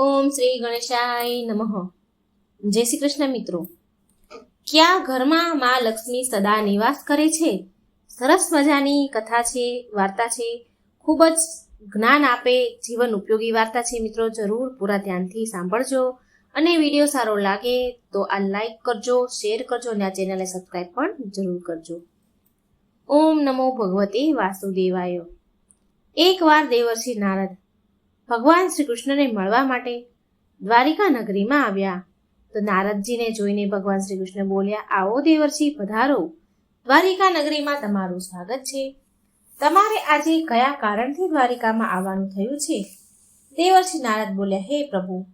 ઓમ શ્રી ગણેશાય નમઃ. જય શ્રી કૃષ્ણ મિત્રો. ક્યાં ઘરમાં માં લક્ષ્મી સદા નિવાસ કરે છે? સરસ મજાની કથા છે, વાર્તા છે. ખૂબ જ જ્ઞાન આપે, જીવન ઉપયોગી વાર્તા છે મિત્રો. જરૂર પૂરા ધ્યાનથી સાંભળજો. અને વીડિયો સારો લાગે તો આ લાઈક કરજો, શેર કરજો અને આ ચેનલને સબસ્ક્રાઈબ પણ જરૂર કરજો. ઓમ નમો ભગવતે વાસુદેવાય. એકવાર દેવર્ષિ નારદ ભગવાન શ્રી કૃષ્ણને મળવા માટે દ્વારિકા નગરીમાં આવ્યા. તો નારદજીને જોઈને ભગવાન શ્રી કૃષ્ણ બોલ્યા, આવો દેવર્ષિ, પધારો. દ્વારિકા નગરીમાં તમારું સ્વાગત છે. તમારે આજે કયા કારણથી દ્વારિકામાં આવવાનું થયું છે? દેવર્ષિ નારદ બોલ્યા, હે પ્રભુ,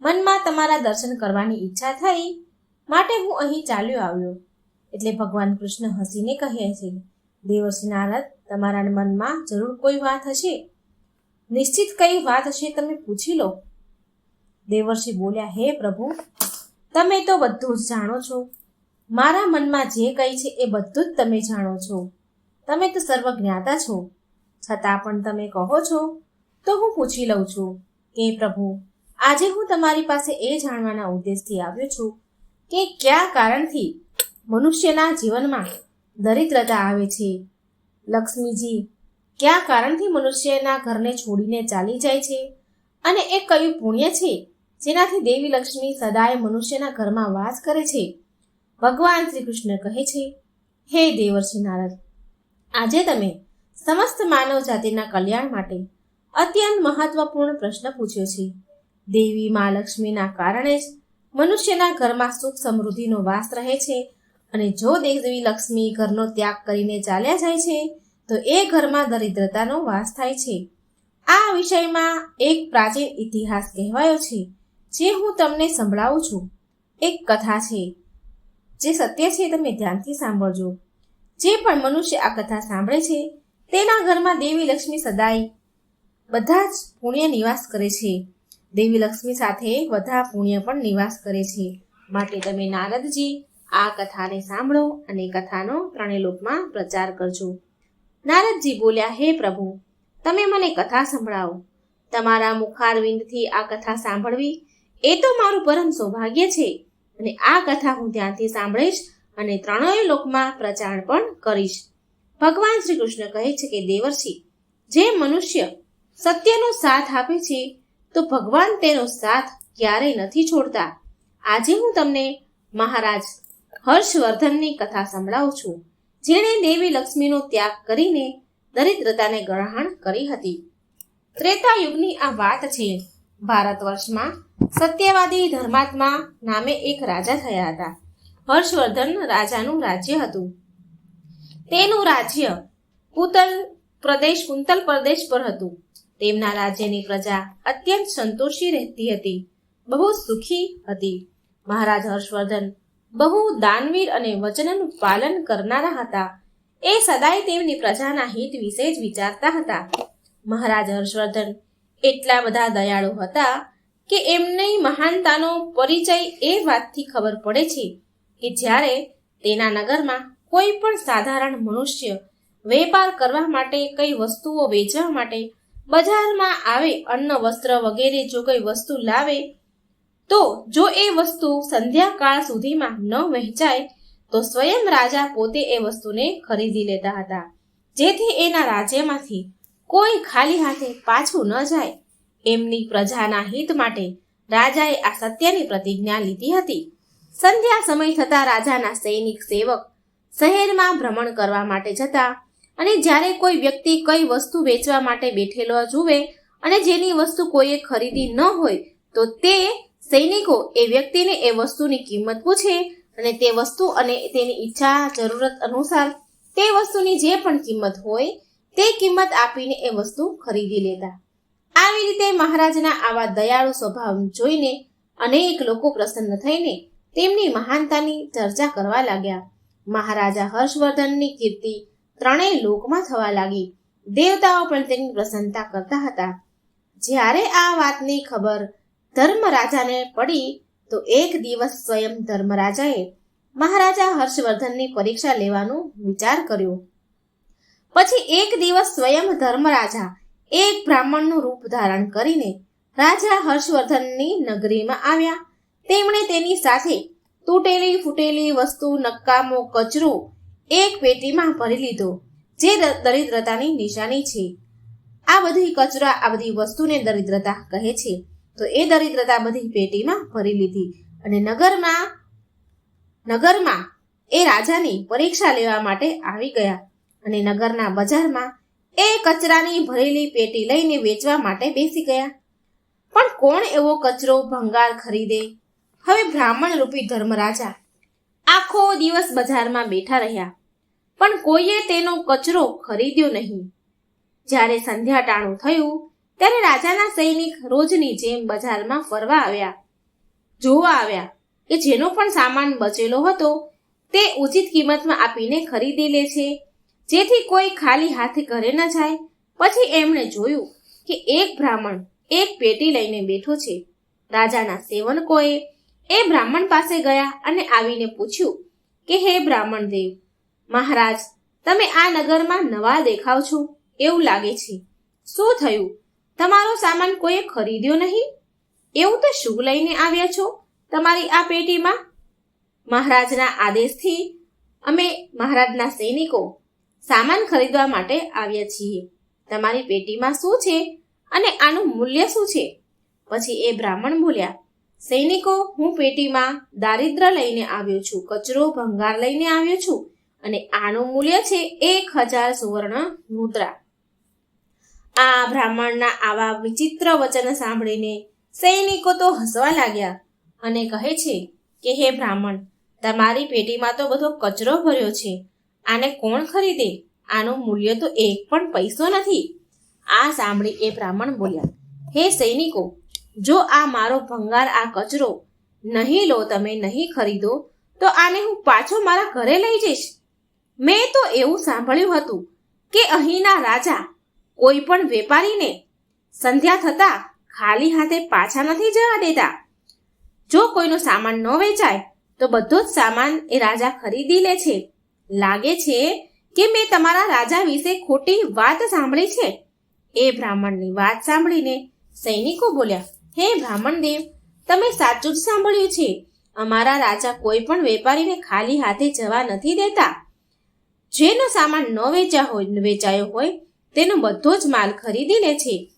મનમાં તમારા દર્શન કરવાની ઈચ્છા થઈ. માટે હું અહીં ચાલ્યો આવ્યો. એટલે ભગવાન કૃષ્ણ હસીને કહે છે, દેવર્ષિ નારદ, તમારા મનમાં જરૂર કોઈ વાત હશે? નિશ્ચિત કઈ વાત હશે તમે પૂછી લો. દેવર્ષિ બોલ્યા, હે પ્રભુ, તમે તો બધું જ જાણો છો. મારા મનમાં જે કંઈ છે એ બધું જ તમે જાણો છો. તમે તો સર્વજ્ઞાતા છો. છતાં પણ તમે કહો છો, તો હું પૂછી લઉં છું કે પ્રભુ, આજે હું તમારી પાસે એ જાણવાના ઉદ્દેશથી આવ્યો છું કે કયા કારણથી મનુષ્યના જીવનમાં દરિદ્રતા આવે છે. લક્ષ્મીજી કયા કારણથી મનુષ્યના ઘરને છોડીને ચાલી જાય છે? અને એ કયું પુણ્ય છે જેનાથી દેવી લક્ષ્મી સદાય મનુષ્યના ઘરમાં વાસ કરે છે? ભગવાન શ્રી કૃષ્ણ કહે છે, હે દેવર્ષિ નારદ, આજે તમે સમસ્ત માનવ જાતિના કલ્યાણ માટે અત્યંત મહત્વપૂર્ણ પ્રશ્ન પૂછ્યો છે. દેવી મા લક્ષ્મીના કારણે જ મનુષ્યના ઘરમાં સુખ સમૃદ્ધિનો વાસ રહે છે અને જો દેવી લક્ષ્મી ઘરનો ત્યાગ કરીને ચાલ્યા જાય છે તો એ ઘરમાં દરિદ્રતાનો વાસ થાય છે. આ વિષયમાં એક પ્રાચીન ઇતિહાસ કહેવાયો છે, જે હું તમને સંભળાવું છું. એક કથા છે, જે સત્ય છે તમે ધ્યાનથી સાંભળજો. જે પણ મનુષ્ય આ કથા સાંભળે છે, તેના ઘરમાં દેવી લક્ષ્મી સદાય બધા જ પુણ્ય નિવાસ કરે છે. દેવી લક્ષ્મી સાથે બધા પુણ્ય પણ નિવાસ કરે છે. માટે તમે નારદજી આ કથાને સાંભળો અને કથાનો ત્રણેય લોકમાં પ્રચાર કરજો. નારદજી બોલ્યા, હે પ્રભુ, તમે મને કથા સંભળાવો. તમારા મુખારવિંદથી આ કથા સાંભળવી એ તો મારું પરમ સૌભાગ્ય છે અને આ કથા હું ધ્યાનથી સાંભળીશ અને ત્રણેય લોકમાં પ્રચાર પણ કરીશ. ભગવાન શ્રી કૃષ્ણ કહે છે કે, દેવર્ષિ, જે મનુષ્ય સત્યનો સાથ આપે છે, તો ભગવાન તેનો સાથ ક્યારેય નથી છોડતા. આજે હું તમને મહારાજ હર્ષવર્ધનની કથા સંભળાવું છું. જેણે દેવી લક્ષ્મીનો ત્યાગ કરીને દરિદ્રતાને ગ્રહણ કરી હતી. ત્રેતા યુગની આ વાત છે. ભારત વર્ષમાં સત્યવાદી ધર્માત્મા નામે એક રાજા થયા હતા. હર્ષવર્ધન રાજાનું રાજ્ય હતું. તેનું રાજ્ય કુતલ પ્રદેશ કુંતલ પ્રદેશ પર હતું. તેમના રાજ્યની પ્રજા અત્યંત સંતોષી રહેતી હતી. બહુ સુખી હતી. મહારાજ હર્ષવર્ધન બહુ દાનવીર અને વચનનું પાલન કરનારા હતા. એ સદાય તેમની પ્રજાના હિત વિશે જ વિચારતા હતા. મહારાજ હર્ષવર્ધન એટલા બધા દયાળુ હતા કે એમની મહાનતાનો પરિચય એ વાતથી ખબર પડે છે કે જ્યારે તેના નગરમાં કોઈ પણ સાધારણ મનુષ્ય વેપાર કરવા માટે કઈ વસ્તુઓ વેચવા માટે બજારમાં આવે અન્ન, વસ્ત્ર વગેરે જો કઈ વસ્તુ લાવે તો જો એ વસ્તુ સંધ્યાકાળ સુધીમાં ન વહેંચાય, તો સ્વયં રાજા પોતે એ વસ્તુને ખરીદી લેતા હતા. જેથી એના રાજ્યમાંથી કોઈ ખાલી હાથે પાછું ન જાય. એમની પ્રજાના હિત માટે રાજાએ આ સત્યની પ્રતિજ્ઞા લીધી હતી. સંધ્યા સમય થતા રાજાના સૈનિક સેવક શહેરમાં ભ્રમણ કરવા માટે જતા અને જ્યારે કોઈ વ્યક્તિ કઈ વસ્તુ વેચવા માટે બેઠેલો જુએ અને જેની વસ્તુ કોઈએ ખરીદી ન હોય, તો તે સૈનિકો એ વ્યક્તિને એ વસ્તુની કિંમત પૂછે અને તે વસ્તુ અને તેની ઈચ્છા જરૂરત અનુસાર તે વસ્તુની જે પણ કિંમત હોય તે કિંમત આપીને એ વસ્તુ ખરીદી લેતા. આવી રીતે મહારાજના આવા દયાળુ સ્વભાવ જોઈને અનેક લોકો પ્રસન્ન થઈને તેમની મહાનતાની ચર્ચા કરવા લાગ્યા. મહારાજા હર્ષવર્ધનની કીર્તિ ત્રણેય લોકમાં થવા લાગી. દેવતાઓ પણ તેની પ્રસન્નતા કરતા હતા. જ્યારે આ વાતની ખબર ધર્મરાજાને પડી તો એક દિવસ સ્વયં ધર્મરાજાએ મહારાજા હર્ષવર્ધનની પરીક્ષા લેવાનું વિચાર કર્યો. પછી એક દિવસ સ્વયં ધર્મરાજા એક બ્રાહ્મણનું રૂપ ધારણ કરીને રાજા હર્ષવર્ધનની નગરીમાં આવ્યા. તેમણે તેની સાથે તૂટેલી ફૂટેલી વસ્તુ, નકામો કચરો એક પેટીમાં ભરી લીધો, જે દરિદ્રતાની નિશાની છે. આ બધી કચરા આ બધી વસ્તુને દરિદ્રતા કહે છે. તો એ દરિદ્રતા બધી પેટીમાં ભરી લીધી. અને નગરમાં નગરમાં એ રાજાની પરીક્ષા લેવા માટે આવી ગયા. અને નગરના બજારમાં એ કચરાની ભરેલી પેટી લઈને વેચવા માટે બેસી ગયા. પણ કોણ એવો કચરો ભંગાર ખરીદે? હવે બ્રાહ્મણ રૂપી ધર્મરાજા આખો દિવસ બજારમાં બેઠા રહ્યા. પણ કોઈએ તેનો કચરો ખરીદ્યો નહીં. જ્યારે સંધ્યા ટાણું થયું ત્યારે રાજાના સૈનિક રોજની જેમ બજારમાં ફરવા આવ્યા. જોવા આવ્યા કે જેનો પણ સામાન બચેલો હતો, તે ઉચિત કિંમતમાં આપીને ખરીદી લે છે. જેથી કોઈ ખાલી હાથે ઘરે ન જાય. પછી એમણે જોયું કે એક બ્રાહ્મણ એક પેટી લઈને બેઠો છે. રાજાના સેવનકોએ એ બ્રાહ્મણ પાસે ગયા અને આવીને પૂછ્યું કે, હે બ્રાહ્મણ દેવ, મહારાજ, તમે આ નગરમાં નવા દેખાવ છો? એવું લાગે છે. શું થયું? તમારો સામાન કોઈએ ખરીદ્યો નહીં? એવું તો શું લઈને આવ્યા છો? તમારી આ પેટીમાં? મહારાજના આદેશથી અમે મહારાજના સૈનિકો સામાન ખરીદવા માટે આવ્યા છીએ. તમારી પેટીમાં શું છે અને આનું મૂલ્ય શું છે? પછી એ બ્રાહ્મણ બોલ્યા, સૈનિકો, હું પેટીમાં દારિદ્ર લઈને આવ્યો છું, કચરો ભંગાર લઈને આવ્યો છું અને આનું મૂલ્ય છે એક હજાર સુવર્ણ મુદ્રા. આ બ્રાહ્મણના આવા વિચિત્ર વચન સાંભળીને સૈનિકો તો હસવા લાગ્યા અને કહે છે કે, હે બ્રાહ્મણ, તમારી પેટીમાં તો બધો કચરો ભર્યો છે. આને કોણ ખરીદે? આનું મૂલ્ય તો એક પણ પૈસો નથી. આ સાંભળી એ બ્રાહ્મણ બોલ્યા, હે સૈનિકો, જો આ મારો ભંગાર આ કચરો નહીં લો, તમે નહીં ખરીદો, તો આને હું પાછો મારા ઘરે લઈ જઈશ. મેં તો એવું સાંભળ્યું હતું કે અહીંના રાજા કોઈ પણ વેપારીને સંધ્યા થતા ખાલી હાથે પાછા નથી જવા દેતા. જો કોઈનો સામાન ન વેચાય, તો બધો જ સામાન એ રાજા ખરીદી લે છે. લાગે છે કે મેં તમારા રાજા વિશે ખોટી વાત સાંભળી છે. એ બ્રાહ્મણની વાત સાંભળીને સૈનિકો બોલ્યા, હે બ્રાહ્મણ દેવ તમે સાચું જ સાંભળ્યું છે. અમારા રાજા કોઈ પણ વેપારીને ખાલી હાથે જવા નથી દેતા. જેનો સામાન ન વેચા હોય, વેચાયો હોય તેનો બધો જ માલ ખરીદી લે છે.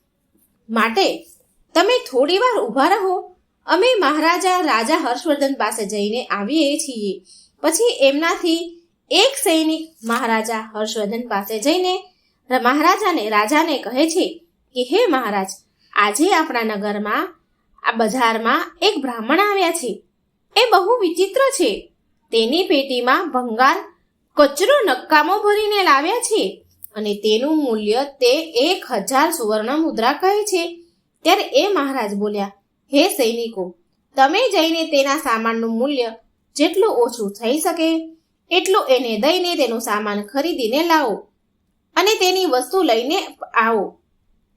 માટે તમે થોડી વાર ઊભા રહો. અમે મહારાજા રાજા હર્ષવર્ધન પાસે જઈને આવીએ છીએ. પછી એમનાથી એક સૈનિક મહારાજા હર્ષવર્ધન પાસે જઈને મહારાજાને, રાજાને કહે છે કે, હે મહારાજ, આજે આપણા નગરમાં, આ બજારમાં એક બ્રાહ્મણ આવ્યા છે. એ બહુ વિચિત્ર છે. તેની પેટીમાં ભંગાર, કચરો નક્કામો ભરીને લાવ્યા છે. અને તેનું મૂલ્ય તે એક હજાર સુવર્ણ મુદ્રા કહે છે. ત્યારે એ મહારાજ બોલ્યા, હે સૈનિકો, તમે જઈને તેના સામાનનું મૂલ્ય જેટલું ઓછું થઈ શકે, એટલું એને દઈને તેનું સામાન ખરીદીને લાવો અને તેની વસ્તુ લઈને આવો.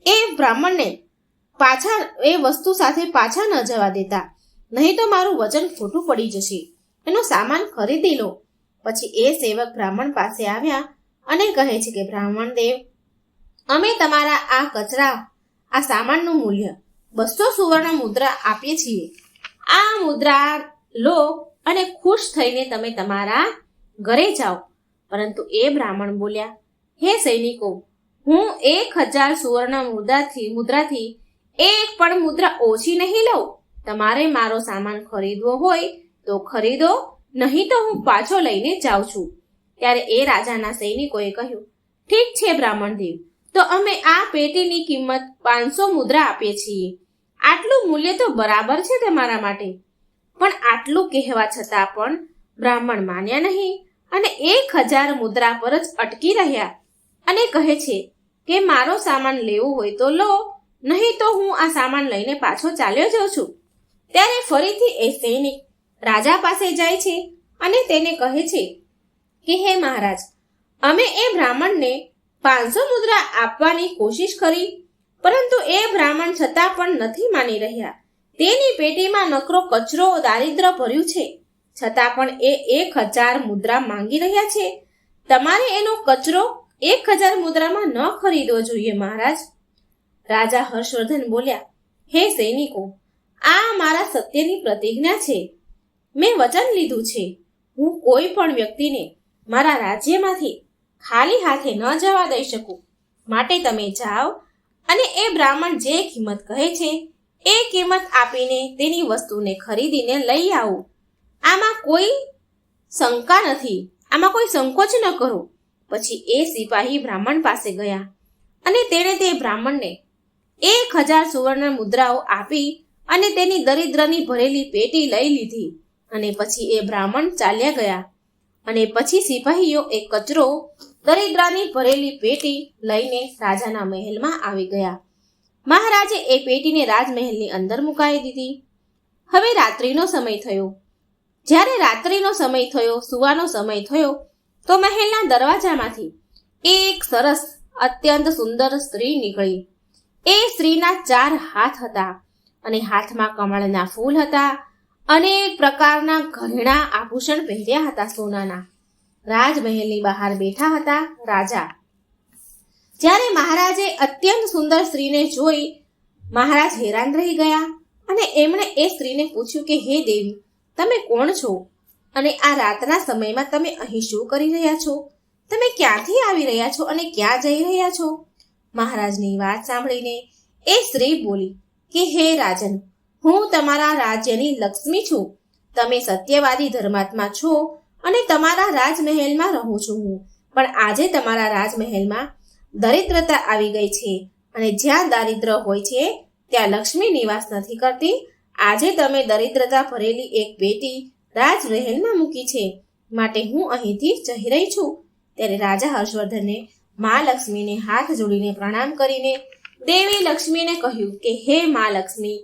એ બ્રાહ્મણને પાછા, એ વસ્તુ સાથે પાછા ન જવા દેતા. નહીં તો મારું વચન ખોટું પડી જશે. એનો સામાન ખરીદી લો. પછી એ સેવક બ્રાહ્મણ પાસે આવ્યા અને કહે છે કે બ્રાહ્મણ દેવ, અમે તમારા આ કચરા, આ સામાનનું મૂલ્ય બસો સુવર્ણ મુદ્રા આપીએ છીએ. આ મુદ્રા લો અને ખુશ થઈને તમે તમારા ઘરે જાઓ. પરંતુ એ બ્રાહ્મણ બોલ્યા, હે સૈનિકો, હું એક હજાર સુવર્ણ મુદ્રાથી મુદ્રાથી એક પણ મુદ્રા ઓછી નહીં લઉં. તમારે મારો સામાન ખરીદવો હોય તો ખરીદો, નહીં તો હું પાછો લઈને જાઉં છું. ત્યારે એ રાજાના સૈનિકોએ કહ્યું, ઠીક છે બ્રાહ્મણ દેવ તો અમે આ પેટીની કિંમત પાંચસો મુદ્રા આપીએ છીએ. આટલું મૂલ્ય તો બરાબર છે તમારા માટે. પણ આટલું કહેવા છતાં પણ બ્રાહ્મણ માન્યા નહીં અને એક હજાર મુદ્રા પર જ અટકી રહ્યા અને કહે છે કે મારો સામાન લેવો હોય તો લો, નહીં તો હું આ સામાન લઈને પાછો ચાલ્યો જાઉં છું. ત્યારે ફરીથી એ સૈનિક રાજા પાસે જાય છે અને તેને કહે છે કે હે મહારાજ, અમે એ બ્રાહ્મણને પાંચસો મુદ્રા આપવાની કોશિશ કરી, પરંતુ એ બ્રાહ્મણ છતાં પણ નથી માની રહ્યા. તેની પેટીમાં નકરો કચરો દારિદ્ર ભર્યું છે. છતાં પણ એ એક હજાર મુદ્રા માંગી રહ્યા છે. તમારે એનો કચરો એક હજાર મુદ્રામાં ન ખરીદવો જોઈએ મહારાજ. રાજા હર્ષવર્ધન બોલ્યા, હે સૈનિકો, આ મારા સત્યની પ્રતિજ્ઞા છે. મેં વચન લીધું છે. હું કોઈ પણ વ્યક્તિને મારા રાજ્યમાંથી ખાલી હાથે ન જવા દઈ શકું. માટે તમે જાઓ અને એ બ્રાહ્મણ જે કિંમત કહે છે, એ કિંમત આપીને તેની વસ્તુને ખરીદીને લઈ આવો. આમાં કોઈ શંકા નથી. આમાં કોઈ સંકોચ ન કરો. પછી એ સિપાહી બ્રાહ્મણ પાસે ગયા અને તેણે તે બ્રાહ્મણને એક હજાર સુવર્ણ મુદ્રાઓ આપી અને તેની દરિદ્રની ભરેલી પેટી લઈ લીધી અને પછી એ બ્રાહ્મણ ચાલ્યા ગયા. અને પછી સિપાહીઓ એ કચરો દરિદ્રાની ભરેલી પેટી લઈને રાજાના મહેલમાં આવી ગયા. મહારાજે એ પેટીને રાજમહેલની અંદર મુકાઈ દીધી. હવે રાત્રિનો સમય થયો. જ્યારે રાત્રિનો સમય થયો, સુવાનો સમય થયો, તો મહેલના દરવાજામાંથી એક સરસ, અત્યંત સુંદર સ્ત્રી નીકળી. એ સ્ત્રીના ચાર હાથ હતા અને હાથમાં કમળના ફૂલ હતા. અનેક પ્રકારના ઘરેણા આભૂષણ પહેર્યા હતા સોનાના. રાજમહેલની બહાર બેઠા હતા રાજા. જ્યારે મહારાજે અત્યંત સુંદર સ્ત્રીને જોઈ, મહારાજ હેરાન રહી ગયા અને એમણે એ સ્ત્રીને પૂછ્યું કે, હે દેવી, તમે કોણ છો? અને આ રાતના સમયમાં તમે અહીં શું કરી રહ્યા છો? તમે ક્યાંથી આવી રહ્યા છો અને ક્યાં જઈ રહ્યા છો? મહારાજની વાત સાંભળીને એ સ્ત્રી બોલી કે, હે રાજન હું તમારા રાજ્યની લક્ષ્મી છું. તમે સત્યવાદી ધર્માત્મા છો અને તમારા રાજમહેલમાં રહું છું હું. પણ આજે તમારા રાજમહેલમાં દરિદ્રતા આવી ગઈ છે અને જ્યાં દારિદ્ર હોય છે, ત્યાં લક્ષ્મી નિવાસ નથી કરતી. આજે તમે દરિદ્રતા ભરેલી એક પેટી રાજમહેલમાં મૂકી છે. માટે હું અહીંથી જઈ રહી છું. ત્યારે રાજા હર્ષવર્ધને મા લક્ષ્મીને હાથ જોડીને પ્રણામ કરીને દેવી લક્ષ્મીને કહ્યું કે, હે મા લક્ષ્મી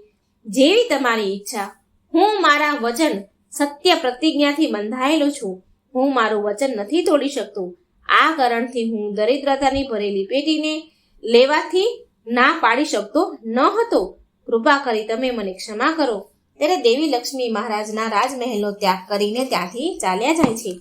જેવી તમારી ઈચ્છા. હું મારા વચન સત્ય પ્રતિજ્ઞાથી બંધાયેલો છું. હું મારું વચન નથી તોડી શકતો. આ કારણથી હું દરિદ્રતાની ભરેલી પેટીને લેવાથી ના પાડી શકતો ન હતો. કૃપા કરી તમે મને ક્ષમા કરો. ત્યારે દેવી લક્ષ્મી મહારાજના રાજમહેલનો ત્યાગ કરીને ત્યાંથી ચાલ્યા જાય છે.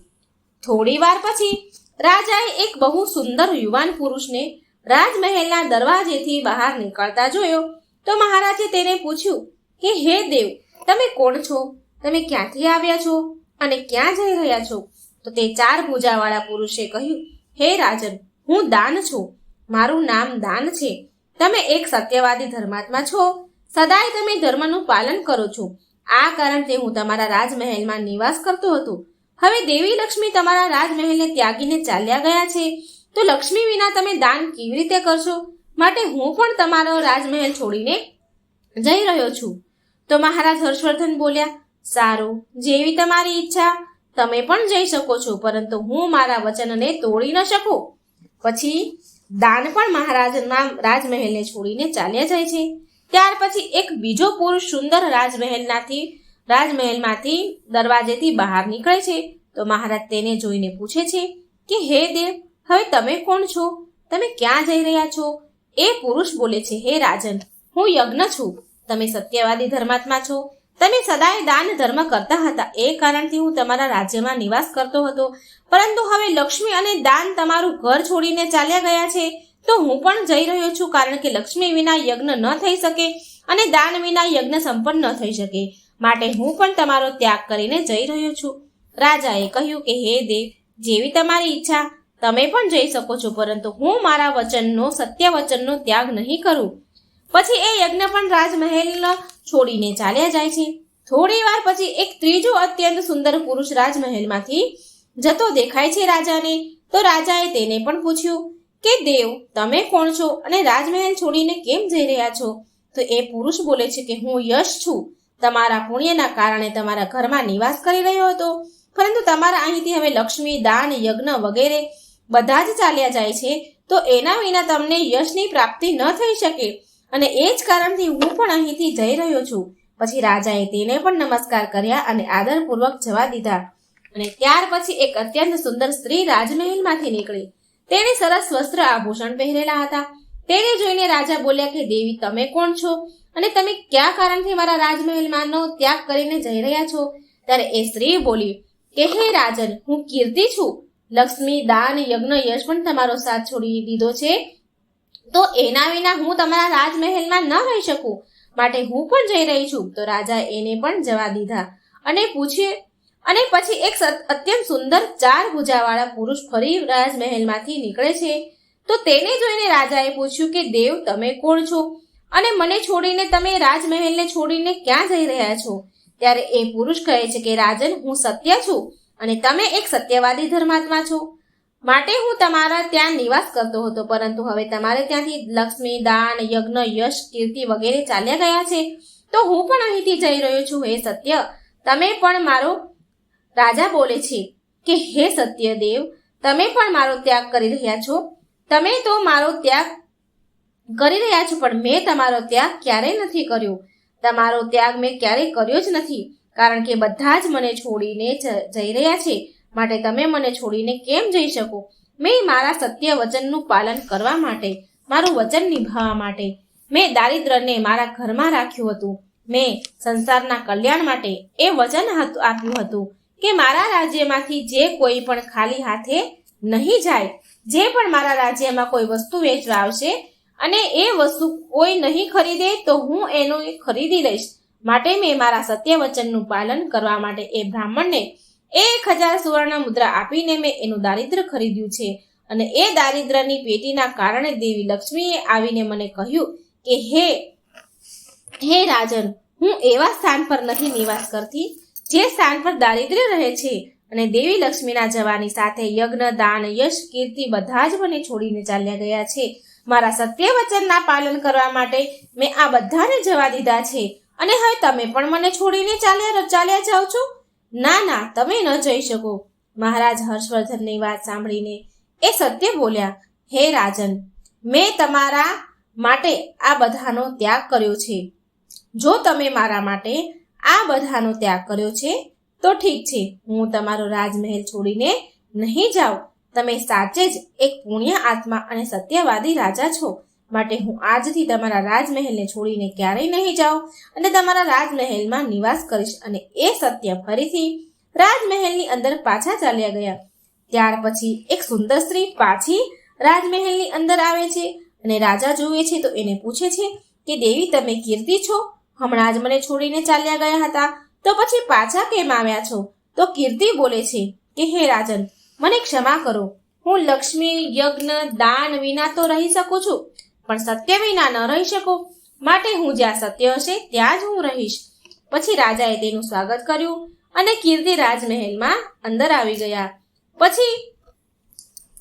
થોડી વાર પછી રાજાએ એક બહુ સુંદર યુવાન પુરુષને રાજમહેલના દરવાજેથી બહાર નીકળતા જોયો. તો મહારાજે તેને પૂછ્યું કે હે દેવ, તમે કોણ છો? તમે ક્યાંથી આવ્યા છો અને ક્યાં જઈ રહ્યા છો? તો તે ચાર પૂજાવાળા પુરુષે કહ્યું, હે રાજન, હું દાન છું. મારું નામ દાન છે. તમે એક સત્યવાદી ધર્માત્મા છો. સદાય તમે ધર્મનું પાલન કરો છો. આ કારણથી હું તમારા રાજમહેલમાં નિવાસ કરતો હતો. હવે દેવી લક્ષ્મી તમારા રાજમહેલને ત્યાગીને ચાલ્યા ગયા છે. તો લક્ષ્મી વિના તમે દાન કેવી રીતે કરશો? માટે હું પણ તમારો રાજમહેલ છોડીને જઈ રહ્યો છું. તો મહારાજ હર્ષવર્ધન બોલ્યા, સારું, જેવી તમારી ઈચ્છા, તમે પણ જઈ શકો છો, પરંતુ હું મારા વચનને તોડી ન શકું. પછી દાન પણ મહારાજના રાજમહેલને છોડીને ચાલ્યા જાય છે. ત્યાર પછી એક બીજો પુરુષ સુંદર રાજમહેલનાથી, રાજમહેલમાંથી દરવાજેથી બહાર નીકળે છે. તો મહારાજ તેને જોઈને પૂછે છે કે, હે દેવ, હવે તમે કોણ છો? તમે ક્યાં જઈ રહ્યા છો? એ પુરુષ બોલે છે, હે રાજન, હું યજ્ઞ છું. તમે સત્યવાદી ધર્માત્મા છો. તમે સદાય દાન ધર્મ કરતા હતા. એ કારણથી હું તમારા રાજ્યમાં નિવાસ કરતો હતો. પરંતુ હવે લક્ષ્મી અને દાન તમારું ઘર છોડીને ચાલ્યા ગયા છે. તો હું પણ જઈ રહ્યો છું કારણ કે લક્ષ્મી વિના યજ્ઞ ન થઈ શકે અને દાન વિના યજ્ઞ સંપન્ન ન થઈ શકે. માટે હું પણ તમારો ત્યાગ કરીને જઈ રહ્યો છું. રાજાએ કહ્યું કે, હે દેવ, જેવી તમારી ઈચ્છા, તમે પણ જઈ શકો છો. પરંતુ હું મારા વચનનો સત્ય વચનનો ત્યાગ નહીં કરું. પછી એ યજ્ઞ પણ રાજમહેલ છોડીને ચાલ્યા જાય છે. થોડી વાર પછી એક ત્રીજો અત્યંત સુંદર પુરુષ રાજમહેલમાંથી જતો દેખાય છે રાજાને. તો રાજાએ તેને પણ પૂછ્યું કે, દેવ, તમે કોણ છો અને રાજમહેલ છોડીને કેમ જઈ રહ્યા છો? તો એ પુરુષ બોલે છે કે, હું યશ છું. તમારા પુણ્યના કારણે તમારા ઘરમાં નિવાસ કરી રહ્યો હતો. પરંતુ તમારા અહીંથી હવે લક્ષ્મી, દાન, યજ્ઞ વગેરે બધા જ ચાલ્યા જાય છે. તો એના વિના તમને યશની પ્રાપ્તિ ન થઈ શકે. અને એ જ કારણથી હું પણ અહીંથી જઈ રહ્યો છું. પછી રાજાએ તેને પણ નમસ્કાર કર્યા અને આદરપૂર્વક જવા દીધા. અને ત્યાર પછી એક અત્યંત સુંદર સ્ત્રી રાજમહેલમાંથી નીકળી. તેને સરસ વસ્ત્ર આભૂષણ પહેરેલા હતા. તેને જોઈને રાજા બોલ્યા કે, દેવી, તમે કોણ છો? અને તમે કયા કારણથી મારા રાજમહેલમાંનો ત્યાગ કરીને જઈ રહ્યા છો? ત્યારે એ સ્ત્રી બોલી, કે હે રાજન, હું કીર્તિ છું. લક્ષ્મી, દાન, યજ્ઞ, યશ પણ તમારો સાથ છોડી દીધો છે. તો એના વિના હું તમારા રાજમહેલમાં ન રહી શકું. માટે હું પણ જઈ રહી છું. તો રાજા એને પણ જવા દીધા. અને પૂછે, અને પછી એક અત્યંત સુંદર ચાર ભુજાવાળા પુરુષ ફરી રાજમહેલમાંથી નીકળે છે. તો તેને જોઈને રાજાએ પૂછ્યું કે, દેવ, તમે કોણ છો? અને મને છોડીને તમે રાજમહેલને છોડીને ક્યાં જઈ રહ્યા છો? ત્યારે એ પુરુષ કહે છે કે, રાજન, હું સત્ય છું અને તમે એક સત્યવાદી ધર્માત્મા છો. માટે હું તમારા ત્યાં નિવાસ કરતો હતો, પરંતુ હવે તમારે ત્યાંથી લક્ષ્મી, દાન, યજ્ઞ, યશ, કીર્તિ વગેરે ચાલ્યા ગયા છે. તો હું પણ અહીંથી જઈ રહ્યો છું. હે સત્ય, તમે પણ મારો રાજા બોલે છે કે, હે સત્યદેવ, તમે પણ મારો ત્યાગ કરી રહ્યા છો. તમે તો મારો ત્યાગ કરી રહ્યા છો, પણ મેં તમારો ત્યાગ ક્યારેય નથી કર્યો. તમારો ત્યાગ મેં ક્યારેય કર્યો જ નથી, કારણ કે બધા જ મને છોડીને જઈ રહ્યા છે. માટે તમે મને છોડીને કેમ જઈ શકો? મેં મારા સત્ય વચનનું પાલન કરવા માટે, મારું વચન નિભાવવા માટે, મેં દારિદ્રને મારા ઘરમાં રાખ્યું હતું. મેં સંસારના કલ્યાણ માટે એ વચન આપ્યું હતું કે મારા રાજ્યમાંથી જે કોઈ પણ ખાલી હાથે નહીં જાય, જે પણ મારા રાજ્યમાં કોઈ વસ્તુ વેચવા આવશે અને એ વસ્તુ કોઈ નહીં ખરીદે, તો હું એનું ખરીદી લઈશ માટે મેં મારા સત્ય વચનનું પાલન કરવા માટે એ બ્રાહ્મણને એક હજાર સુવર્ણ મુદ્રા આપીને મેં એનું દારિદ્ર ખરીદ્યું છે. અને એ દારિદ્રની પેટીના કારણે દેવી લક્ષ્મીએ આવીને મને કહ્યું કે, હે હે રાજન, હું એવા સ્થાન પર નથી નિવાસ કરતી જે સ્થાન પર દારિદ્ર્ય રહે છે. અને દેવી લક્ષ્મીના જવાની સાથે યજ્ઞ, દાન, યશ, કીર્તિ બધા જ મને છોડીને ચાલ્યા ગયા છે. મારા સત્ય વચનના પાલન કરવા માટે મેં આ બધાને જવા દીધા છે. અને હવે તમે પણ મને છોડીને ચાલ્યા ચાલ્યા જાઓ છો? ના ના, તમે ન જઈ શકો. મહારાજ હર્ષવર્ધનની વાત સાંભળીને એ સત્ય બોલ્યા, હે રાજન, મેં તમારા માટે આ બધાનો ત્યાગ કર્યો છે. જો તમે મારા માટે આ બધાનો ત્યાગ કર્યો છે, તો ઠીક છે, હું તમારો રાજમહેલ છોડીને નહીં જાઉં. તમે સાચે જ એક પુણ્ય આત્મા અને સત્યવાદી રાજા છો. માટે હું આજથી તમારા રાજમહેલને છોડીને ક્યારેય નહીં જાઉં અને તમારા રાજમહેલમાં નિવાસ કરીશ અને એ સત્ય ફરીથી રાજમહેલની અંદર પાછા ચાલ્યા ગયા. ત્યાર પછી એક સુંદર સ્ત્રી પાછી રાજમહેલની અંદર આવે છે અને રાજા જુએ છે તો એને પૂછે છે કે, દેવી, તમે કીર્તિ છો? હમણાં જ મને છોડીને ચાલ્યા ગયા હતા. તો પછી પાછા કેમ આવ્યા છો? તો કીર્તિ બોલે છે કે, હે રાજન, મને ક્ષમા કરો. હું લક્ષ્મી, યજ્ઞ, દાન વિના તો રહી શકું છું. પણ સત્ય વિના ન રહી શકું. માટે હું જ્યાં સત્ય હશે, ત્યાં જ હું રહીશ. પછી રાજાએ તેનું સ્વાગત કર્યું અને કીર્તિ રાજમહેલમાં અંદર આવી ગયા. પછી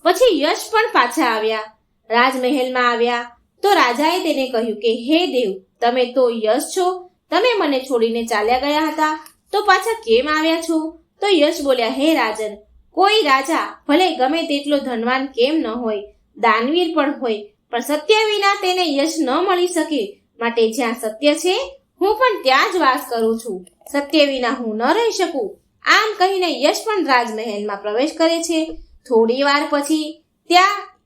પછી યશ પણ પાછા આવ્યા. રાજમહેલમાં આવ્યા તો રાજાએ તેને કહ્યું કે, હે દેવ, તમે તો યશ છો. તમે મને છોડીને ચાલ્યા ગયા હતા. તો પાછા કેમ આવ્યા છો? તો યશ બોલ્યા, હે રાજન, કોઈ રાજા ભલે ગમે તેટલો ધનવાન કેમ ન હોય, દાનવીર પણ હોય પણ સત્ય વિના તેને યશ ન મળી શકે. માટે જ્યાં સત્ય છે, હું પણ ત્યાં જ વાસ કરું છું. સત્ય વિના હું ન રહી શકું. આમ કહીને યશ પણ રાજમહેલમાં પ્રવેશ કરે છે. થોડી વાર પછી ત્યાં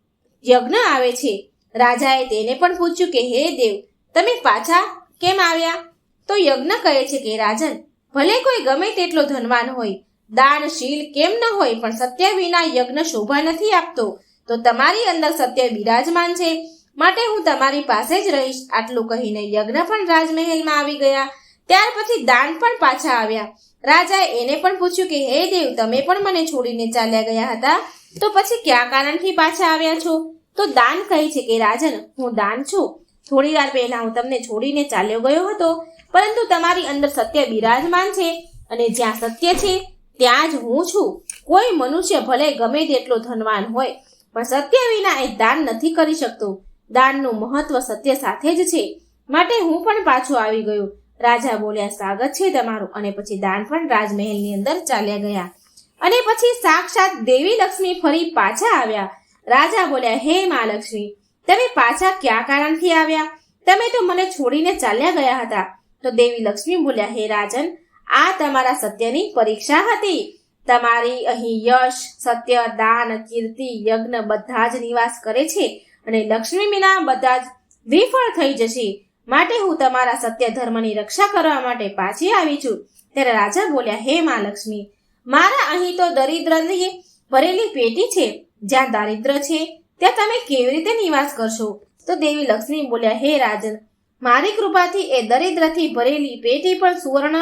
યજ્ઞ આવે છે. રાજાએ તેને પણ પૂછ્યું કે, હે દેવ, તમે પાછા કેમ આવ્યા? તો યજ્ઞ કહે છે કે, રાજન, ભલે કોઈ ગમે તેટલો ધનવાન હોય, દાનશીલ કેમ ન હોય, પણ સત્ય વિના યજ્ઞ શોભા નથી આપતો. તો તમારી અંદર સત્ય બિરાજમાન છે. માટે હું તમારી પાસે જ રહીશ. આટલું કહીને યજ્ઞ પણ રાજમહેલમાં આવી ગયા. ત્યાર પછી દાન પણ પાછા આવ્યા. રાજાએ એને પણ પૂછ્યું કે, હે દેવ, તમે પણ મને છોડીને ચાલ્યા ગયા હતા? તો પછી કયા કારણથી પાછા આવ્યા છો? તો દાન કહે છે કે, રાજન, હું દાન છું. થોડી વાર પહેલા હું તમને છોડીને ચાલ્યો ગયો હતો. પરંતુ તમારી અંદર સત્ય બિરાજમાન છે અને જ્યાં સત્ય છે, ત્યાં જ હું છું. કોઈ મનુષ્ય ભલે ગમે તેટલો ધનવાન હોય પણ સત્ય વિના એ દાન નથી કરી શકતો. દાનનું મહત્વ સત્ય સાથે જ છે. માટે હું પણ પાછો આવી ગયો. રાજા બોલ્યા, સ્વાગત છે તમારું. અને પછી દાન પણ રાજમહેલની અંદર ચાલ્યા ગયા. અને પછી સાક્ષાત દેવી લક્ષ્મી ફરી પાછા આવ્યા. રાજા બોલ્યા, હે મા લક્ષ્મી, તમે પાછા કયા કારણથી આવ્યા? તમે તો મને છોડીને ચાલ્યા ગયા હતા. તો દેવી લક્ષ્મી બોલ્યા, હે રાજન, આ તમારા સત્યની પરીક્ષા હતી. તમારી અહીં યશ, સત્ય, દાન, કીર્તિ, યજ્ઞ બધા જ નિવાસ કરે છે અને લક્ષ્મી વિના બધા જ વિફળ થઈ જશે. માટે હું તમારા સત્ય ધર્મની રક્ષા કરવા માટે પાછી આવી છું. ત્યારે રાજા બોલ્યા, હે મા લક્ષ્મી, મારા અહીં તો દરિદ્રની ભરેલી પેટી છે. જ્યાં દારિદ્ર છે, ત્યાં તમે કેવી રીતે નિવાસ કરશો? તો દેવી લક્ષ્મી બોલ્યા, હે રાજન, મારી કૃપાથી એ દરિદ્રથી ભરેલી પેટી પણ સુવર્ણ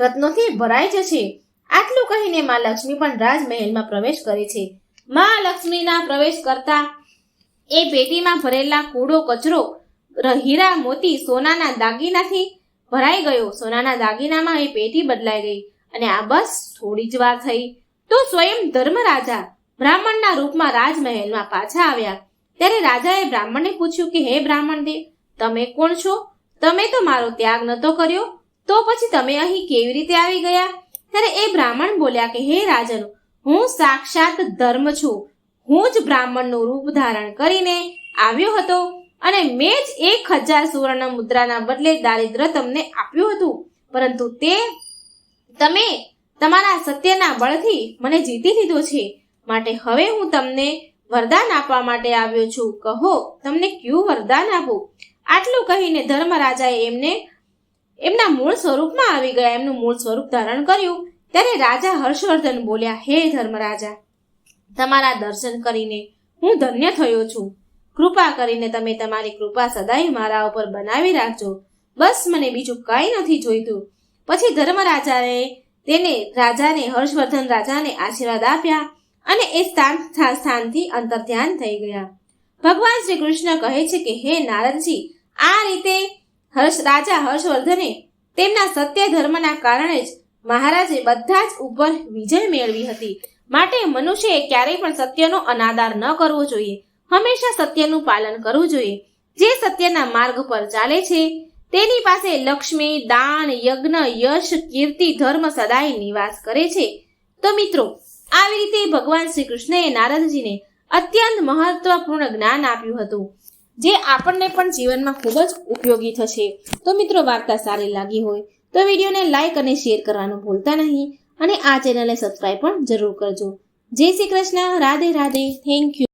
રત્નોથી ભરાઈ જશે. આટલું કહીને માં લક્ષ્મી પણ રાજમહેલમાં પ્રવેશ કરે છે. માં લક્ષ્મીના પ્રવેશ કરતા એ પેટીમાં ભરેલા કૂડો, કચરો હીરા, મોતી, સોનાના દાગીનાથી ભરાઈ ગયો. સોનાના દાગીનામાં એ પેટી બદલાઈ ગઈ અને આ બસ થોડી જ વાર થઈ. તો સ્વયં ધર્મરાજા બ્રાહ્મણના રૂપમાં રાજમહેલમાં પાછા આવ્યા. ત્યારે રાજાએ બ્રાહ્મણને પૂછ્યું કે, હે બ્રાહ્મણ દેવ તમે કોણ છો? તમે તો મારો ત્યાગ નતો કર્યો. તો પછી તમે અહીં કેવી રીતે આવી ગયા? ત્યારે એ બ્રાહ્મણ બોલ્યા કે, હે રાજન, હું સાક્ષાત ધર્મ છું. હું જ બ્રાહ્મણનું રૂપ ધારણ કરીને આવ્યો હતો અને મેં જ એક હજાર સુવર્ણ મુદ્રાના બદલે દારિદ્ર તમને આપ્યું હતું. પરંતુ તે તમે તમારા સત્યના બળથી મને જીતી લીધો છે. માટે હવે હું તમને વરદાન આપવા માટે આવ્યો છું. કહો, તમને કયું વરદાન આપું? આટલું કહીને ધર્મરાજાએ એમને એમના મૂળ સ્વરૂપમાં આવી ગયા. એમનું મૂળ સ્વરૂપ ધારણ કર્યું. ત્યારે રાજા હર્ષવર્ધન બોલ્યા, હે ધર્મરાજા, તમારા દર્શન કરીને હું ધન્ય થયો છું. કૃપા કરીને તમે તમારી કૃપા સદાય મારા ઉપર બનાવી રાખજો. બસ મને બીજું કાંઈ નથી જોઈતું. પછી ધર્મરાજાએ તેને, રાજાને, હર્ષવર્ધન રાજાને આશીર્વાદ આપ્યા અને એ સ્થાન સ્થા- સ્થાનથી અંતર્ધ્યાન થઈ ગયા. ભગવાન શ્રી કૃષ્ણ કહે છે કે, હે નારદજી, આ રીતે હર્ષ રાજા, હર્ષવર્ધને તેમના સત્ય ધર્મના કારણે જ મહારાજે બધા જ ઉપર વિજય મેળવી હતી. માટે મનુષ્યએ ક્યારેય પણ સત્યનો અનાદાર ન કરવો જોઈએ. હંમેશા સત્યનું પાલન કરવું જોઈએ. જે સત્યના માર્ગ પર ચાલે છે, તેની પાસે લક્ષ્મી, દાન, યજ્ઞ, યશ, કીર્તિ, ધર્મ સદાય નિવાસ કરે છે. તો મિત્રો, આવી રીતે ભગવાન શ્રી કૃષ્ણએ નારદજીને અત્યંત મહત્વપૂર્ણ જ્ઞાન આપ્યું હતું. જે આપણને પણ જીવનમાં ખૂબ જ ઉપયોગી થશે. તો મિત્રો, વાર્તા સારી લાગી હોય તો વિડીયોને લાઈક અને શેર કરવાનું ભૂલતા નહીં અને આ ચેનલને સબસ્ક્રાઈબ પણ જરૂર કરજો. જય શ્રી કૃષ્ણ. રાધે રાધે. Thank you